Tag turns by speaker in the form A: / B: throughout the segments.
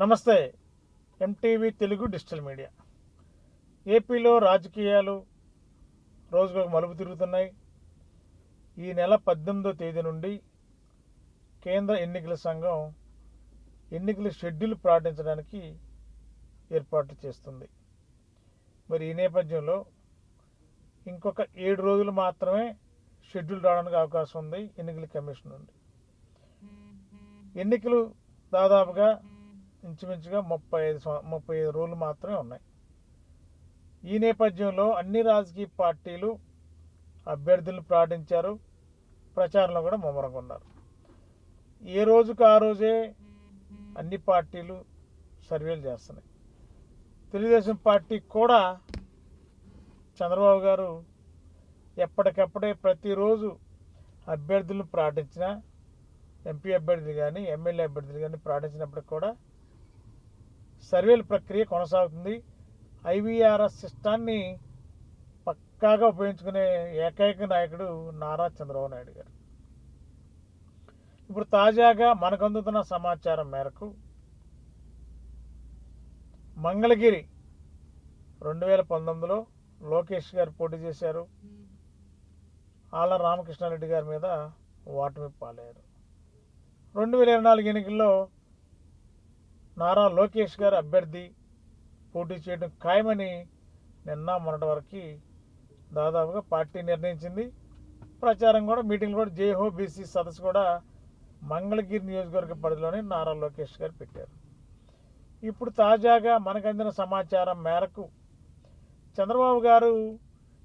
A: నమస్తే MTV Telugu digital media. ఏపీలో రాజకీయాలు రోజుకొక మలుపు తిరుగుతున్నాయి. ఈ నెల పద్దెనిమిదో తేదీ నుండి కేంద్ర ఎన్నికల సంఘం ఎన్నికల షెడ్యూల్ ప్రకటించడానికి ఏర్పాట్లు చేస్తుంది. మరి ఈ నేపథ్యంలో ఇంకొక ఏడు రోజులు మాత్రమే షెడ్యూల్ రావడానికి అవకాశం ఉంది ఎన్నికల కమిషన్ నుండి. ఎన్నికలు దాదాపుగా ఇంచుమించుగా ముప్పై ఐదు ముప్పై ఐదు రోజులు మాత్రమే ఉన్నాయి. ఈ నేపథ్యంలో అన్ని రాజకీయ పార్టీలు అభ్యర్థులను ప్రకటించారు. ప్రచారంలో కూడా ముమ్మరకున్నారు ఏ రోజుకు ఆ రోజే అన్ని పార్టీలు సర్వేలు చేస్తున్నాయి. తెలుగుదేశం పార్టీ కూడా చంద్రబాబు గారు ఎప్పటికప్పుడే ప్రతిరోజు అభ్యర్థులను ప్రకటించిన ఎంపీ అభ్యర్థులు కానీ ఎమ్మెల్యే అభ్యర్థులు కానీ ప్రకటించినప్పటికి కూడా సర్వేల ప్రక్రియ కొనసాగుతుంది. ఐవీఆర్ఎస్ సిస్టాన్ని పక్కాగా ఉపయోగించుకునే ఏకైక నాయకుడు నారా చంద్రబాబు నాయుడు గారు. ఇప్పుడు తాజాగా మనకు అందుతున్న సమాచారం మేరకు మంగళగిరి రెండు వేల పంతొమ్మిదిలో లోకేష్ గారు పోటీ చేశారు. ఆళ్ళ రామకృష్ణారెడ్డి గారి మీద ఓటమి పాలయ్యారు. రెండు వేల ఇరవై నాలుగు ఎన్నికల్లో నారా లోకేష్ గారు అభ్యర్థి పోటీ చేయడం ఖాయమని నిన్న మొన్నటి వరకు దాదాపుగా పార్టీ నిర్ణయించింది. ప్రచారం కూడా మీటింగ్ కూడా జేహో బీసీ సదస్సు కూడా మంగళగిరి నియోజకవర్గ పరిధిలోనే నారా లోకేష్ గారు పెట్టారు. ఇప్పుడు తాజాగా మనకు అందిన సమాచారం మేరకు చంద్రబాబు గారు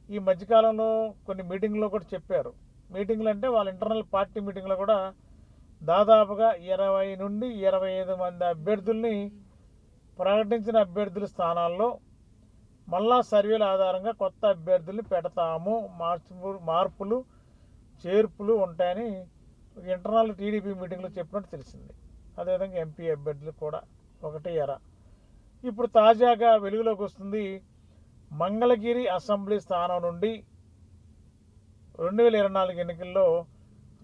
A: ఈ మధ్యకాలంలో కొన్ని మీటింగ్లో కూడా చెప్పారు. మీటింగ్లు అంటే వాళ్ళ ఇంటర్నల్ పార్టీ మీటింగ్లో కూడా దాదాపుగా ఇరవై నుండి ఇరవై ఐదు మంది అభ్యర్థుల్ని ప్రకటించిన అభ్యర్థుల స్థానాల్లో మళ్ళా సర్వేల ఆధారంగా కొత్త అభ్యర్థుల్ని పెడతాము. మార్పు మార్పులు చేర్పులు ఉంటాయని ఇంటర్నల్ టీడీపీ మీటింగ్లో చెప్పినట్టు తెలిసింది. అదేవిధంగా ఎంపీ అభ్యర్థులు కూడా ఒకటి ఎర. ఇప్పుడు తాజాగా వెలుగులోకి వస్తుంది మంగళగిరి అసెంబ్లీ స్థానం నుండి రెండు వేల ఇరవై నాలుగు ఎన్నికల్లో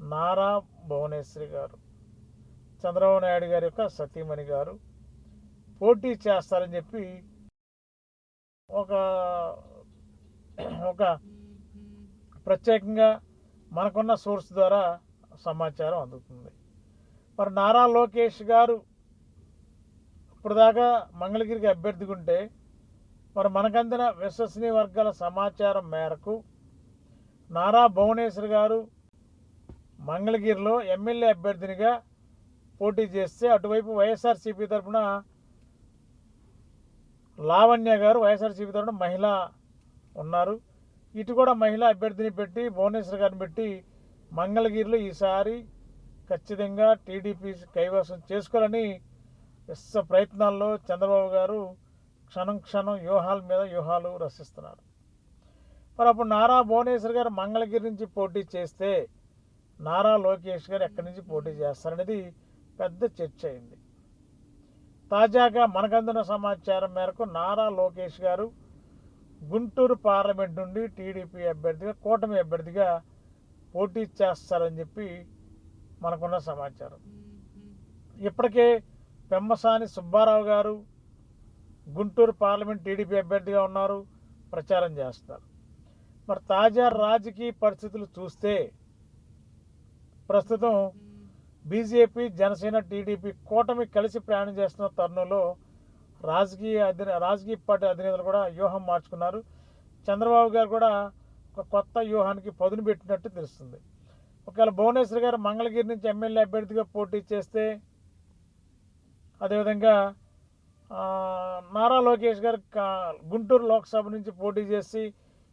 A: నారా భువనేశ్వరి గారు చంద్రబాబు నాయుడు గారి యొక్క సతీమణి గారు పోటీ చేస్తారని చెప్పి ఒక ఒక ప్రత్యేకంగా మనకున్న సోర్స్ ద్వారా సమాచారం అందుతుంది. మరి నారా లోకేష్ గారు ఇప్పుడు దాకా మంగళగిరికి అభ్యర్థిగా ఉంటే మరి మనకందిన విశ్వసనీయ వర్గాల సమాచారం మేరకు నారా భువనేశ్వర్ గారు మంగళగిరిలో ఎమ్మెల్యే అభ్యర్థినిగా పోటీ చేస్తే అటువైపు వైఎస్ఆర్సీపీ తరఫున లావణ్య గారు వైఎస్ఆర్సీపీ తరఫున మహిళ ఉన్నారు. ఇటు కూడా మహిళా అభ్యర్థిని పెట్టి భువనేశ్వర్ గారిని పెట్టి మంగళగిరిలో ఈసారి ఖచ్చితంగా టీడీపీ కైవసం చేసుకోవాలని విశ్వ ప్రయత్నాల్లో చంద్రబాబు గారు క్షణం క్షణం వ్యూహాల మీద వ్యూహాలు రచిస్తున్నారు మరి అప్పుడు నారా భువనేశ్వర్ గారు మంగళగిరి నుంచి పోటీ చేస్తే నారా లోకేష్ గారు ఎక్కడి నుంచి పోటీ చేస్తారనేది పెద్ద చర్చ అయింది. తాజాగా మనకందిన సమాచారం మేరకు నారా లోకేష్ గారు గుంటూరు పార్లమెంట్ నుండి టీడీపీ అభ్యర్థిగా కూటమి అభ్యర్థిగా పోటీ చేస్తారని చెప్పి మనకున్న సమాచారం. ఇప్పటికే పెమ్మసాని సుబ్బారావు గారు గుంటూరు పార్లమెంట్ టీడీపీ అభ్యర్థిగా ఉన్నారు ప్రచారం చేస్తారు. మరి తాజా రాజకీయ పరిస్థితులు చూస్తే ప్రస్తుతం బీజేపీ జనసేన టీడీపీ కూటమి కలిసి ప్రయాణం చేస్తున్న తరుణంలో రాజకీయ అధిన రాజకీయ పార్టీ అధినేతలు కూడా వ్యూహం మార్చుకున్నారు. చంద్రబాబు గారు కూడా ఒక కొత్త వ్యూహానికి పదును పెట్టినట్టు తెలుస్తుంది. ఒకవేళ భువనేశ్వర్ గారు మంగళగిరి నుంచి ఎమ్మెల్యే అభ్యర్థిగా పోటీ చేస్తే అదేవిధంగా నారా లోకేష్ గారు కా- గుంటూరు లోక్సభ నుంచి పోటీ చేసి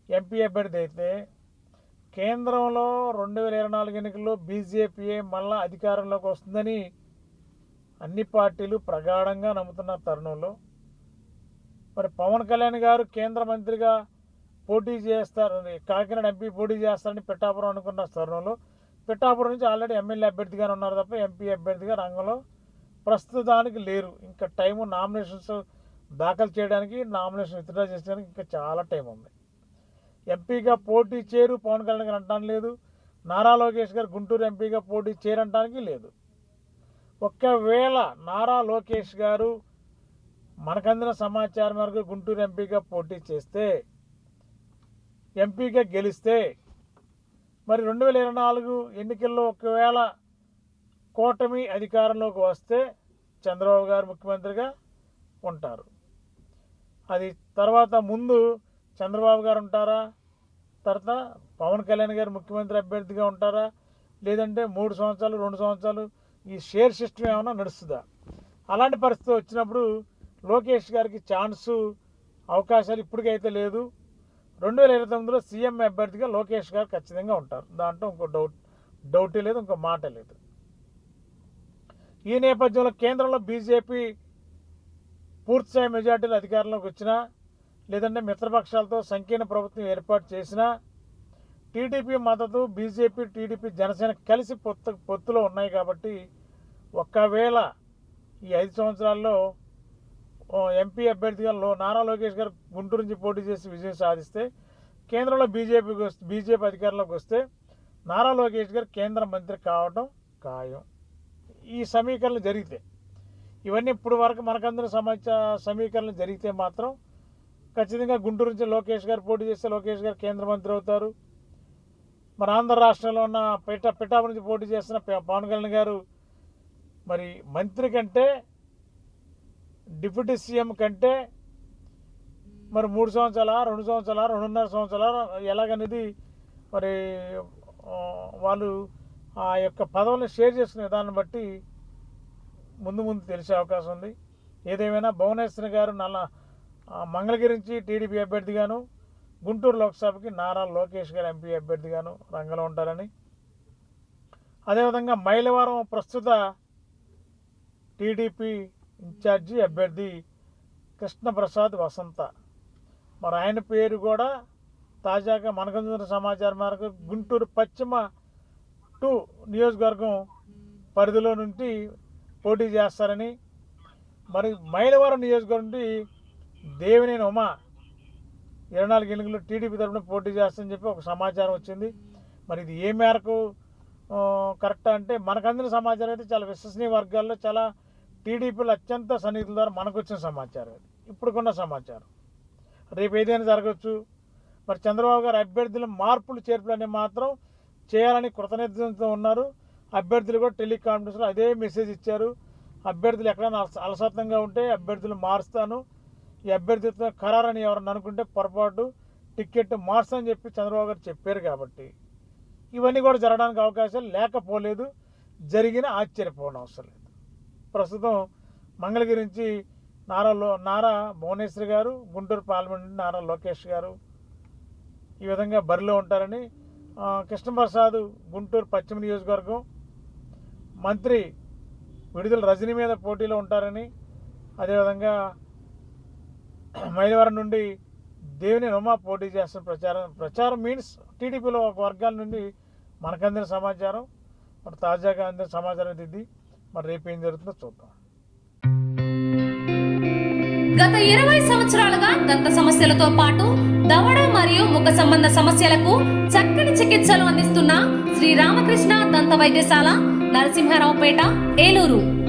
A: ఎంపీ అభ్యర్థి అయితే కేంద్రంలో రెండు వేల ఇరవై నాలుగు ఎన్నికల్లో బీజేపీఏ మళ్ళా అధికారంలోకి వస్తుందని అన్ని పార్టీలు ప్రగాఢంగా నమ్ముతున్న తరుణంలో. మరి పవన్ కళ్యాణ్ గారు కేంద్ర మంత్రిగా పోటీ చేస్తారని కాకినాడ ఎంపీ పోటీ చేస్తారని పిఠాపురం అనుకున్న తరుణంలో పిఠాపురం నుంచి ఆల్రెడీ ఎమ్మెల్యే అభ్యర్థిగానే ఉన్నారు తప్ప ఎంపీ అభ్యర్థిగా రంగంలో ప్రస్తుతానికి లేరు. ఇంకా టైము నామినేషన్స్ దాఖలు చేయడానికి నామినేషన్ విత్డ్రా చేయడానికి ఇంకా చాలా టైం ఉంది. ఎంపీగా పోటీ చేయరు. పవన్ కళ్యాణ్ గారు అంటాను లేదు. నారా లోకేష్ గారు గుంటూరు ఎంపీగా పోటీ చేయరంటానికి లేదు. ఒకవేళ నారా లోకేష్ గారు మనకందిన సమాచారం మేరకు గుంటూరు ఎంపీగా పోటీ చేస్తే ఎంపీగా గెలిస్తే మరి రెండు వేల ఇరవై నాలుగు ఎన్నికల్లో ఒకవేళ కూటమి అధికారంలోకి వస్తే చంద్రబాబు గారు ముఖ్యమంత్రిగా ఉంటారు. అది తర్వాత ముందు చంద్రబాబు గారు ఉంటారా? తర్వాత పవన్ కళ్యాణ్ గారు ముఖ్యమంత్రి అభ్యర్థిగా ఉంటారా? లేదంటే మూడు సంవత్సరాలు రెండు సంవత్సరాలు ఈ షేర్ సిస్టమ్ ఏమైనా నడుస్తుందా? అలాంటి పరిస్థితి వచ్చినప్పుడు లోకేష్ గారికి ఛాన్సు అవకాశాలు ఇప్పటికైతే లేదు. రెండు వేల ఇరవై తొమ్మిదిలో సీఎం అభ్యర్థిగా లోకేష్ గారు ఖచ్చితంగా ఉంటారు. దాంట్లో ఇంకో డౌట్ డౌటే లేదు ఇంకో మాట లేదు. ఈ నేపథ్యంలో కేంద్రంలో బీజేపీ పూర్తిస్థాయి మెజార్టీలు అధికారంలోకి వచ్చినా లేదంటే మిత్రపక్షాలతో సంకీర్ణ ప్రభుత్వం ఏర్పాటు చేసినా టీడీపీ మద్దతు బీజేపీ టీడీపీ జనసేన కలిసి పొత్తు పొత్తులో ఉన్నాయి కాబట్టి ఒక్కవేళ ఈ ఐదు సంవత్సరాల్లో ఎంపీ అభ్యర్థిగా లో నారా లోకేష్ గారు గుంటూరు నుంచి పోటీ చేసి విజయం సాధిస్తే కేంద్రంలో బీజేపీకి వస్తే బీజేపీ అధికారంలోకి వస్తే నారా లోకేష్ గారు కేంద్ర మంత్రి కావడం ఖాయం. ఈ సమీకరణలు జరిగితే ఇవన్నీ ఇప్పుడు వరకు మనకందరూ సమాచార సమీకరణలు జరిగితే మాత్రం ఖచ్చితంగా గుంటూరు నుంచి లోకేష్ గారు పోటీ చేస్తే లోకేష్ గారు కేంద్ర మంత్రి అవుతారు. మన ఆంధ్ర రాష్ట్రంలో ఉన్న పిట పిఠాపు నుంచి పోటీ చేస్తున్న పవన్ కళ్యాణ్ గారు మరి మంత్రి కంటే డిప్యూటీ సీఎం కంటే మరి మూడు సంవత్సరాల రెండు సంవత్సరాల రెండున్నర సంవత్సరాల ఎలాగనేది మరి వాళ్ళు ఆ యొక్క పదవులను షేర్ చేసుకునే విధానం బట్టి ముందు ముందు తెలిసే అవకాశం ఉంది. ఏదేమైనా భువనేశ్వర గారు నల్ల మంగళగిరి నుంచి టీడీపీ అభ్యర్థిగాను గుంటూరు లోక్సభకి నారా లోకేష్ గారు ఎంపీ అభ్యర్థిగాను రంగంలో ఉంటారని. అదేవిధంగా మైలవరం ప్రస్తుత టీడీపీ ఇన్ఛార్జి అభ్యర్థి కృష్ణప్రసాద్ వసంత. మరి ఆయన పేరు కూడా తాజాగా మనకందిన సమాచారం మేరకు గుంటూరు పశ్చిమ టూ నియోజకవర్గం పరిధిలో నుండి పోటీ చేస్తారని. మరి మైలవరం నియోజకవర్గం నుండి దేవినేని ఉమా ఇరవై నాలుగు ఎన్నికలు టీడీపీ తరఫున పోటీ చేస్తారని చెప్పి ఒక సమాచారం వచ్చింది. మరి ఇది ఏ మేరకు కరెక్ట్ అంటే మనకు అందిన సమాచారం అయితే చాలా విశ్వసనీయ వర్గాల్లో చాలా టీడీపీలో అత్యంత సన్నిహితుల ద్వారా మనకు వచ్చిన సమాచారం ఇది. ఇప్పుడుకున్న సమాచారం. రేపు ఏదైనా జరగవచ్చు మరి చంద్రబాబు గారు అభ్యర్థుల మార్పులు చేర్పులు అనేవి మాత్రం చేయాలని కృతనిశ్చయంతో ఉన్నారు. అభ్యర్థులు కూడా టెలికాన్ఫరెన్స్లో అదే మెసేజ్ ఇచ్చారు. అభ్యర్థులు ఎక్కడైనా అలసత్వంగా ఉంటే అభ్యర్థులు మారుస్తాను. ఈ అభ్యర్థితో ఖరారని ఎవరన్నా అనుకుంటే పొరపాటు టికెట్ మార్చని చెప్పి చంద్రబాబు గారు చెప్పారు కాబట్టి. ఇవన్నీ కూడా జరగడానికి అవకాశాలు లేకపోలేదు. జరిగిన ఆశ్చర్యపోవడం అవసరం లేదు. ప్రస్తుతం మంగళగిరి నుంచి నారా లో నారా భువనేశ్వరి గారు గుంటూరు పార్లమెంట్ నారా లోకేష్ గారు ఈ విధంగా బరిలో ఉంటారని కృష్ణప్రసాద్ గుంటూరు పశ్చిమ నియోజకవర్గం మంత్రి విడుదల రజనీ మీద పోటీలో ఉంటారని అదేవిధంగా మైలవరం నుండి దేవుని రొమా పోటీ చేస్తున్న ప్రచారం. ప్రచారం మీన్స్ టీడీపీలో ఒక వర్గాల నుండి మనకు అందిన సమాచారం మరి తాజాగా అందిన సమాచారం ఇది మరి రేపు ఏం జరుగుతుందో చూద్దాం.
B: గత ఇరవై సంవత్సరాలుగా దంత సమస్యలతో పాటు దవడ మరియు ముఖ సంబంధ సమస్యలకు చక్కని చికిత్సలు అందిస్తున్న శ్రీ రామకృష్ణ దంత వైద్యశాల నరసింహారావుపేట ఏలూరు.